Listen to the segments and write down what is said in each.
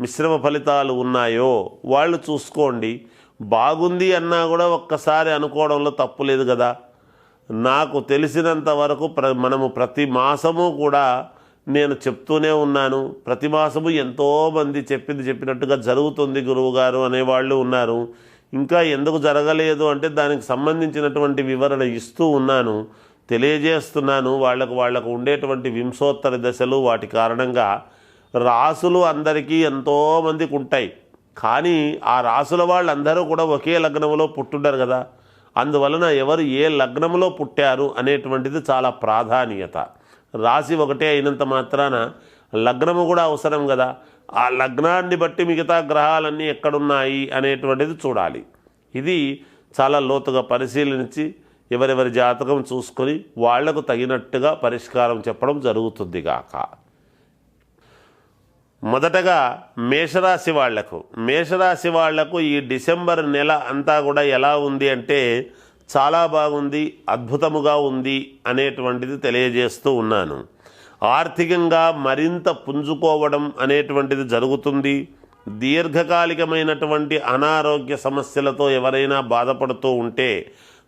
మిశ్రమ ఫలితాలు ఉన్నాయో వాళ్ళు చూసుకోండి. బాగుంది అన్నా కూడా ఒక్కసారి అనుకోవడంలో తప్పు లేదు కదా. నాకు తెలిసినంత వరకు ప్ర మనము ప్రతి మాసము కూడా నేను చెప్తూనే ఉన్నాను. ప్రతి మాసము ఎంతోమంది చెప్పింది చెప్పినట్టుగా జరుగుతుంది గురువుగారు అనేవాళ్ళు ఉన్నారు. ఇంకా ఎందుకు జరగలేదు అంటే దానికి సంబంధించినటువంటి వివరణ ఇస్తూ ఉన్నాను. తెలియజేస్తున్నాను. వాళ్ళకు వాళ్ళకు ఉండేటువంటి వింశోత్తర దశలు వాటి కారణంగా రాసులు అందరికీ ఎంతోమందికి ఉంటాయి కానీ ఆ రాసుల వాళ్ళందరూ కూడా ఒకే లగ్నంలో పుట్టుండరు కదా. అందువలన ఎవరు ఏ లగ్నంలో పుట్టారు అనేటువంటిది చాలా ప్రాధాన్యత. రాశి ఒకటే అయినంత మాత్రాన లగ్నము కూడా అవసరం కదా. ఆ లగ్నాన్ని బట్టి మిగతా గ్రహాలన్నీ ఎక్కడున్నాయి అనేటువంటిది చూడాలి. ఇది చాలా లోతుగా పరిశీలించి ఎవరెవరి జాతకం చూసుకొని వాళ్ళకు తగినట్టుగా పరిష్కారం చెప్పడం జరుగుతుంది గాక. మొదటగా మేషరాశి వాళ్ళకు. మేషరాశి వాళ్ళకు ఈ డిసెంబర్ నెల అంతా కూడా ఎలా ఉంది అంటే చాలా బాగుంది అద్భుతముగా ఉంది అనేటువంటిది తెలియజేస్తూ ఉన్నాను. ఆర్థికంగా మరింత పుంజుకోవడం అనేటువంటిది జరుగుతుంది. దీర్ఘకాలికమైనటువంటి అనారోగ్య సమస్యలతో ఎవరైనా బాధపడుతూ ఉంటే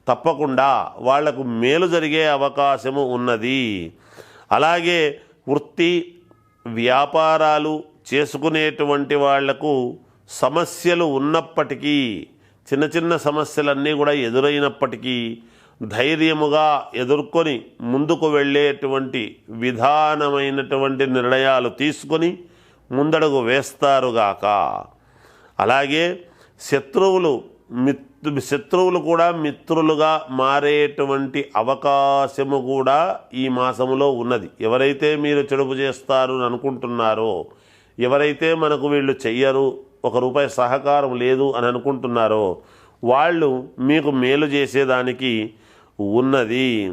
తప్పకుండా వాళ్ళకు మేలు జరిగే అవకాశము ఉన్నది. అలాగే వృత్తి వ్యాపారాలు చేసుకునేటువంటి వాళ్ళకు సమస్యలు ఉన్నప్పటికీ చిన్న చిన్న సమస్యలన్నీ కూడా ఎదురైనప్పటికీ ధైర్యముగా ఎదుర్కొని ముందుకు వెళ్ళేటువంటి విధానమైనటువంటి నిర్ణయాలు తీసుకొని ముందడుగు వేస్తారుగాక అలాగే శత్రువులు మిత్ శత్రువులు కూడా మిత్రులుగా మారేటువంటి అవకాశము కూడా ఈ మాసములో ఉన్నది. ఎవరైతే మీరు చెడుపు చేస్తారు అని అనుకుంటున్నారో ఎవరైతే మనకు వీళ్ళు చెయ్యరు ఒక రూపాయి సహకారం లేదు అని అనుకుంటున్నారో వాళ్ళు మీకు మేలు చేసేదానికి ఉన్నది.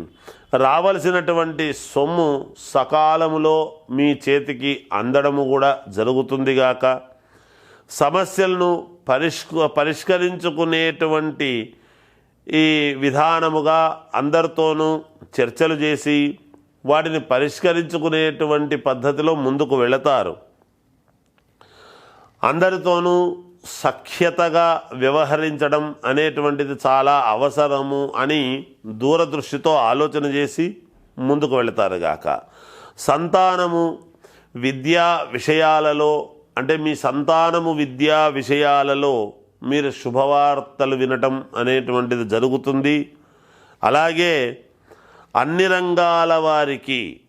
రావలసినటువంటి సొమ్ము సకాలములో మీ చేతికి అందడము కూడా జరుగుతుంది గాక. సమస్యలను పరిష్క పరిష్కరించుకునేటువంటి ఈ విధానముగా అందరితోనూ చర్చలు చేసి వాటిని పరిష్కరించుకునేటువంటి పద్ధతిలో ముందుకు వెళతారు. అందరితోనూ సఖ్యతగా వ్యవహరించడం అనేటువంటిది చాలా అవసరము అని దూరదృష్టితో ఆలోచన చేసి ముందుకు వెళతారుగాక సంతానము విద్యా విషయాలలో అంటే మీ సంతానము విద్యా విషయాలలో మీరు శుభవార్తలు వినటం అనేటువంటిది జరుగుతుంది. అలాగే అన్ని రంగాల వారికి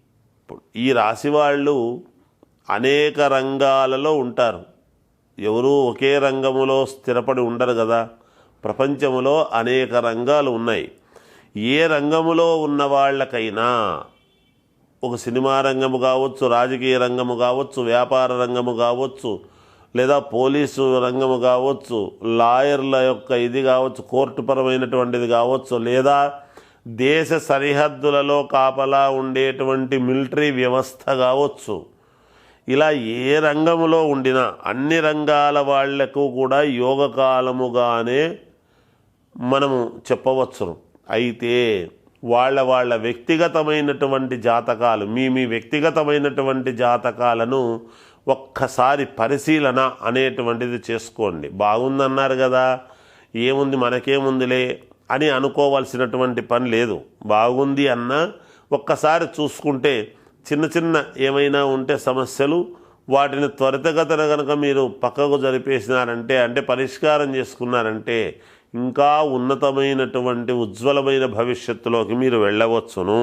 ఈ రాశి వాళ్ళు అనేక రంగాలలో ఉంటారు. ఎవరూ ఒకే రంగములో స్థిరపడి ఉండరు కదా. ప్రపంచములో అనేక రంగాలు ఉన్నాయి. ఏ రంగములో ఉన్న వాళ్ళకైనా ఒక సినిమా రంగము కావచ్చు రాజకీయ రంగము కావచ్చు వ్యాపార రంగము కావచ్చు లేదా పోలీసు రంగము కావచ్చు లాయర్ల యొక్క ఇది కావచ్చు కోర్టుపరమైనటువంటిది కావచ్చు లేదా దేశ సరిహద్దులలో కాపలా ఉండేటువంటి మిలిటరీ వ్యవస్థ కావచ్చు. ఇలా ఏ రంగములో ఉండినా అన్ని రంగాల వాళ్ళకు కూడా యోగకాలముగానే మనము చెప్పవచ్చును. అయితే వాళ్ళ వాళ్ళ వ్యక్తిగతమైనటువంటి జాతకాలు మీ మీ వ్యక్తిగతమైనటువంటి జాతకాలను ఒక్కసారి పరిశీలన అనేటువంటిది చేసుకోండి. బాగుందన్నారు కదా ఏముంది మనకేముందిలే అని అనుకోవాల్సినటువంటి పని లేదు. బాగుంది అన్న ఒక్కసారి చూసుకుంటే చిన్న చిన్న ఏమైనా ఉంటే సమస్యలు వాటిని త్వరితగతన కనుక మీరు పక్కకు జరిపేసినారంటే అంటే పరిష్కారం చేసుకున్నారంటే ఇంకా ఉన్నతమైనటువంటి ఉజ్వలమైన భవిష్యత్తులోకి మీరు వెళ్ళవచ్చును.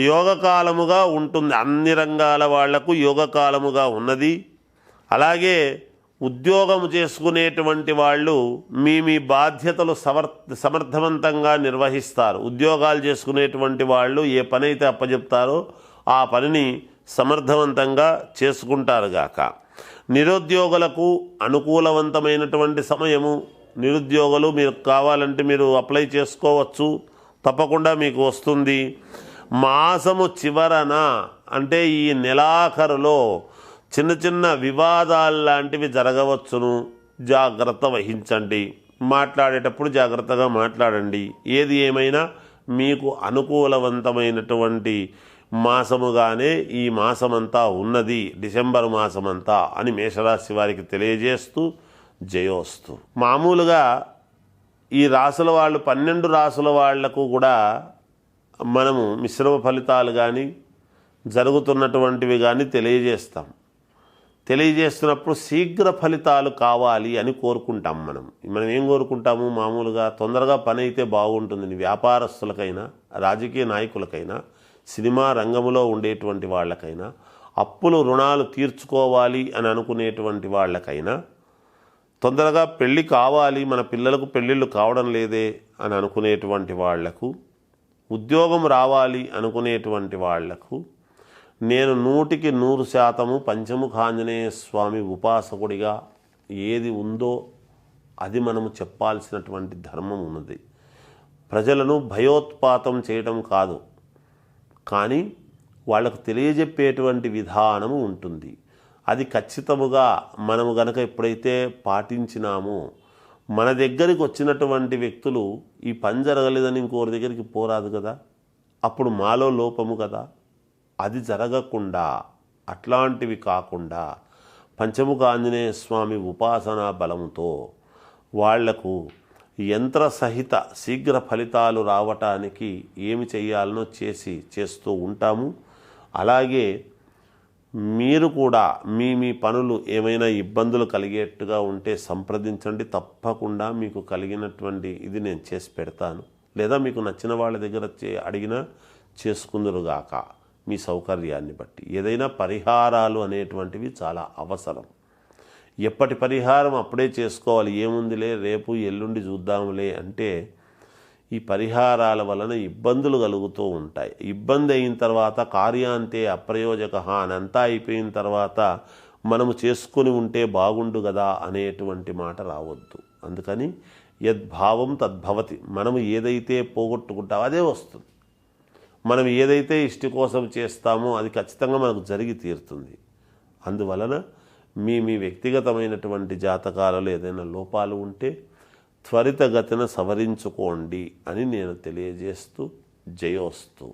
యోగకాలముగా ఉంటుంది. అన్ని రంగాల వాళ్ళకు యోగకాలముగా ఉన్నది. అలాగే ఉద్యోగం చేసుకునేటువంటి వాళ్ళు మీ మీ బాధ్యతలు సమర్ సమర్థవంతంగా నిర్వహిస్తారు. ఉద్యోగాలు చేసుకునేటువంటి వాళ్ళు ఏ పని అయితే అప్పచెప్తారో ఆ పనిని సమర్థవంతంగా చేసుకుంటారు గాక. నిరుద్యోగులకు అనుకూలవంతమైనటువంటి సమయము. నిరుద్యోగులు మీరు కావాలంటే మీరు అప్లై చేసుకోవచ్చు. తప్పకుండా మీకు వస్తుంది. మాసము చివరన అంటే ఈ నెలాఖరులో చిన్న చిన్న వివాదాలు లాంటివి జరగవచ్చును. జాగ్రత్త వహించండి. మాట్లాడేటప్పుడు జాగ్రత్తగా మాట్లాడండి. ఏది ఏమైనా మీకు అనుకూలవంతమైనటువంటి మాసముగానే ఈ మాసమంతా ఉన్నది. డిసెంబర్ మాసమంతా అని మేషరాశి వారికి తెలియజేస్తూ జయోస్తు. మామూలుగా ఈ రాసుల వాళ్ళు పన్నెండు రాసుల వాళ్ళకు కూడా మనము మిశ్రమ ఫలితాలు కానీ జరుగుతున్నటువంటివి కానీ తెలియజేస్తాం. తెలియజేస్తున్నప్పుడు శీఘ్ర ఫలితాలు కావాలి అని కోరుకుంటాం మనం. మనం ఏం కోరుకుంటాము? మామూలుగా తొందరగా పని అయితే బాగుంటుంది వ్యాపారస్తులకైనా రాజకీయ నాయకులకైనా సినిమా రంగంలో ఉండేటువంటి వాళ్ళకైనా అప్పులు రుణాలు తీర్చుకోవాలి అని అనుకునేటువంటి వాళ్ళకైనా తొందరగా పెళ్ళి కావాలి మన పిల్లలకు పెళ్ళిళ్ళు కావడం లేదే అని అనుకునేటువంటి వాళ్ళకు ఉద్యోగం రావాలి అనుకునేటువంటి వాళ్ళకు నేను నూటికి నూరు శాతము పంచముఖాంజనేయ స్వామి ఉపాసకుడిగా ఏది ఉందో అది మనము చెప్పాల్సినటువంటి ధర్మం ఉన్నది. ప్రజలను భయోత్పాతం చేయడం కాదు. కానీ వాళ్ళకు తెలియజెప్పేటువంటి విధానము ఉంటుంది. అది ఖచ్చితముగా మనము గనక ఎప్పుడైతే పాటించినామో మన దగ్గరికి వచ్చినటువంటి వ్యక్తులు ఈ పని జరగలేదని ఇంకోరి దగ్గరికి పోరాదు కదా? అప్పుడు మాలో లోపము కదా? అది జరగకుండా అట్లాంటివి కాకుండా పంచముఖ ఆంజనేయ స్వామి ఉపాసనా బలముతో వాళ్ళకు యంత్ర సహిత శీఘ్ర ఫలితాలు రావటానికి ఏమి చేయాలనో చేసి చేస్తూ ఉంటాము. అలాగే మీరు కూడా మీ మీ పనులు ఏమైనా ఇబ్బందులు కలిగేట్టుగా ఉంటే సంప్రదించండి. తప్పకుండా మీకు కలిగినటువంటి ఇది నేను చేసి పెడతాను. లేదా మీకు నచ్చిన వాళ్ళ దగ్గర చే అడిగినా చేసుకుందరుగాక. మీ సౌకర్యాన్ని బట్టి. ఏదైనా పరిహారాలు అనేటువంటివి చాలా అవసరం. ఎప్పటి పరిహారం అప్పుడే చేసుకోవాలి. ఏముందిలే రేపు ఎల్లుండి చూద్దాములే అంటే ఈ పరిహారాల వలన ఇబ్బందులు కలుగుతూ ఉంటాయి. ఇబ్బంది అయిన తర్వాత కార్యాంతే అప్రయోజక అనంతా అయిపోయిన తర్వాత మనము చేసుకుని ఉంటే బాగుండు కదా అనేటువంటి మాట రావద్దు. అందుకని యద్భావం తద్భవతి. మనము ఏదైతే పోగొట్టుకుంటామో అదే వస్తుంది. మనం ఏదైతే ఇష్టి కోసం చేస్తామో అది ఖచ్చితంగా మనకు జరిగి తీరుతుంది. అందువలన మీ మీ వ్యక్తిగతమైనటువంటి జాతకాలలో ఏదైనా లోపాలు ఉంటే త్వరితగతిన సవరించుకోండి అని నేను తెలియజేస్తూ జయోస్తు.